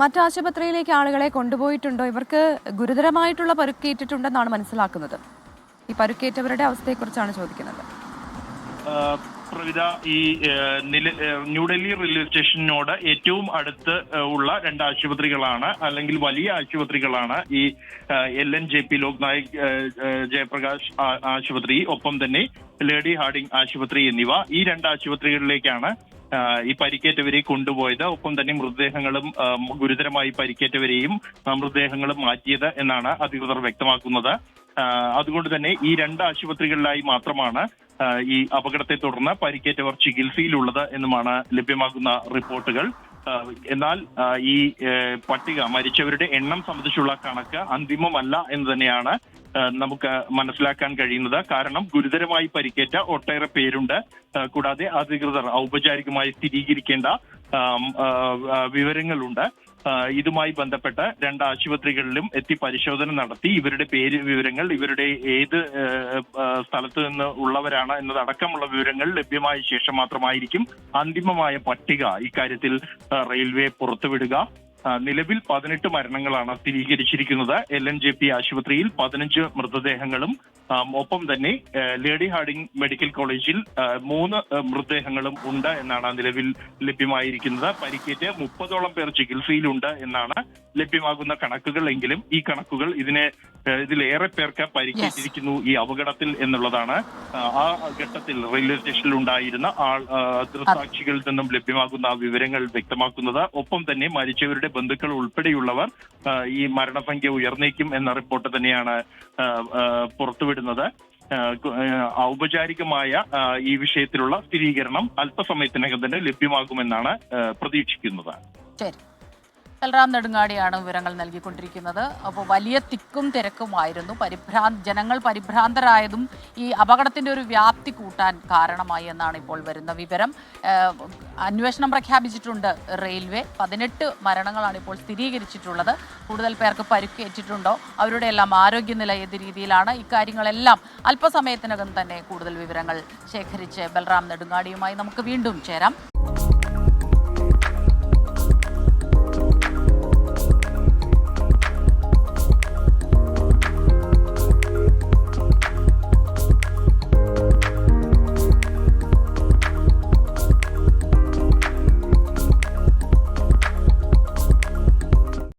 മറ്റു ആശുപത്രിയിലേക്ക് ആളുകളെ കൊണ്ടുപോയിട്ടുണ്ടോ? ഇവർക്ക് ഗുരുതരമായിട്ടുള്ള പരുക്കേറ്റിട്ടുണ്ടെന്നാണ് മനസ്സിലാക്കുന്നത്. ഈ പരുക്കേറ്റവരുടെ അവസ്ഥയെക്കുറിച്ചാണ് ചോദിക്കുന്നത്. പ്രവിത ഈ ന്യൂഡൽഹി റെയിൽവേ സ്റ്റേഷനോട് ഏറ്റവും അടുത്ത് ഉള്ള രണ്ട് ആശുപത്രികളാണ് അല്ലെങ്കിൽ വലിയ ആശുപത്രികളാണ് ഈ L N J P Loknayak Jayaprakash ആശുപത്രി ഒപ്പം തന്നെ ലേഡി ഹാർഡിംഗ് ആശുപത്രി എന്നിവ ഈ രണ്ട് ആശുപത്രികളിലേക്കാണ് ഈ പരിക്കേറ്റവരെ കൊണ്ടുപോയത്. ഒപ്പം തന്നെ മൃതദേഹങ്ങളും ഗുരുതരമായി പരിക്കേറ്റവരെയും മൃതദേഹങ്ങളും മാറ്റിയത് എന്നാണ് അധികൃതർ വ്യക്തമാക്കുന്നത്. അതുകൊണ്ട് തന്നെ ഈ രണ്ട് ആശുപത്രികളിലായി മാത്രമാണ് ഈ അപകടത്തെ തുടർന്ന് പരിക്കേറ്റവർ ചികിത്സയിലുള്ളത് എന്നുമാണ് ലഭ്യമാകുന്ന റിപ്പോർട്ടുകൾ. എന്നാൽ ഈ പട്ടിക മരിച്ചവരുടെ എണ്ണം സംബന്ധിച്ചുള്ള കണക്ക് അന്തിമമല്ല എന്ന് തന്നെയാണ് നമുക്ക് മനസ്സിലാക്കാൻ കഴിയുന്നത്. കാരണം ഗുരുതരമായി പരിക്കേറ്റ ഒട്ടേറെ പേരുണ്ട്. കൂടാതെ അധികൃതർ ഔപചാരികമായി സ്ഥിരീകരിക്കേണ്ട വിവരങ്ങളുണ്ട്. ഇതുമായി ബന്ധപ്പെട്ട രണ്ട് ആശുപത്രികളിലും എത്തി പരിശോധന നടത്തി. ഇവരുടെ പേര് വിവരങ്ങൾ ഇവരുടെ ഏത് സ്ഥലത്ത് നിന്ന് ഉള്ളവരാണ് എന്നതടക്കമുള്ള വിവരങ്ങൾ ലഭ്യമായ ശേഷം മാത്രമായിരിക്കും അന്തിമമായ പട്ടിക ഇക്കാര്യത്തിൽ റെയിൽവേ പുറത്തുവിടുക. നിലവിൽ പതിനെട്ട് മരണങ്ങളാണ് സ്ഥിരീകരിച്ചിരിക്കുന്നത്. എൽ എൻ ജെ പി ആശുപത്രിയിൽ പതിനഞ്ച് മൃതദേഹങ്ങളും ഒപ്പം തന്നെ ലേഡി ഹാർഡിംഗ് മെഡിക്കൽ കോളേജിൽ മൂന്ന് മൃതദേഹങ്ങളും ഉണ്ട് എന്നാണ് നിലവിൽ ലഭ്യമായിരിക്കുന്നത്. പരിക്കേറ്റ് മുപ്പതോളം പേർ ചികിത്സയിലുണ്ട് എന്നാണ് ലഭ്യമാകുന്ന കണക്കുകൾ. എങ്കിലും ഈ കണക്കുകൾ ഇതിനെ ഇതിലേറെ പേർക്ക് പരിക്കേറ്റിരിക്കുന്നു ഈ അപകടത്തിൽ എന്നുള്ളതാണ്. ആ ഘട്ടത്തിൽ റെയിൽവേ സ്റ്റേഷനിൽ ഉണ്ടായിരുന്ന ആൾ ദൃസാക്ഷികളിൽ നിന്നും ലഭ്യമാകുന്ന വിവരങ്ങൾ വ്യക്തമാക്കുന്നത്. ഒപ്പം തന്നെ മരിച്ചവരുടെ ബന്ധുക്കൾ ഉൾപ്പെടെയുള്ളവർ ഈ മരണസംഖ്യ ഉയർന്നേക്കും എന്ന റിപ്പോർട്ട് തന്നെയാണ് പുറത്തുവിടുന്നത്. ഔപചാരികമായ ഈ വിഷയത്തിലുള്ള സ്ഥിരീകരണം അല്പസമയത്തിനകം തന്നെ ലഭ്യമാകുമെന്നാണ് പ്രതീക്ഷിക്കുന്നത്. ശരി. ബൽറാം നെടുങ്ങാടിയാണ് വിവരങ്ങൾ നൽകിക്കൊണ്ടിരിക്കുന്നത്. അപ്പോൾ വലിയ തിക്കും തിരക്കുമായിരുന്നു. പരിഭ്രാ ജനങ്ങൾ പരിഭ്രാന്തരായതും ഈ അപകടത്തിന്റെ ഒരു വ്യാപ്തി കൂട്ടാൻ കാരണമായി എന്നാണ് ഇപ്പോൾ വരുന്ന വിവരം. അന്വേഷണം പ്രഖ്യാപിച്ചിട്ടുണ്ട് റെയിൽവേ. പതിനെട്ട് മരണങ്ങളാണ് ഇപ്പോൾ സ്ഥിരീകരിച്ചിട്ടുള്ളത്. കൂടുതൽ പേർക്ക് പരുക്കേറ്റിട്ടുണ്ടോ? അവരുടെ എല്ലാം ആരോഗ്യനില ഏത് രീതിയിലാണ്? ഇക്കാര്യങ്ങളെല്ലാം അല്പസമയത്തിനകം തന്നെ കൂടുതൽ വിവരങ്ങൾ ശേഖരിച്ച് ബൽറാം നെടുങ്ങാടിയുമായി നമുക്ക് വീണ്ടും ചേരാം.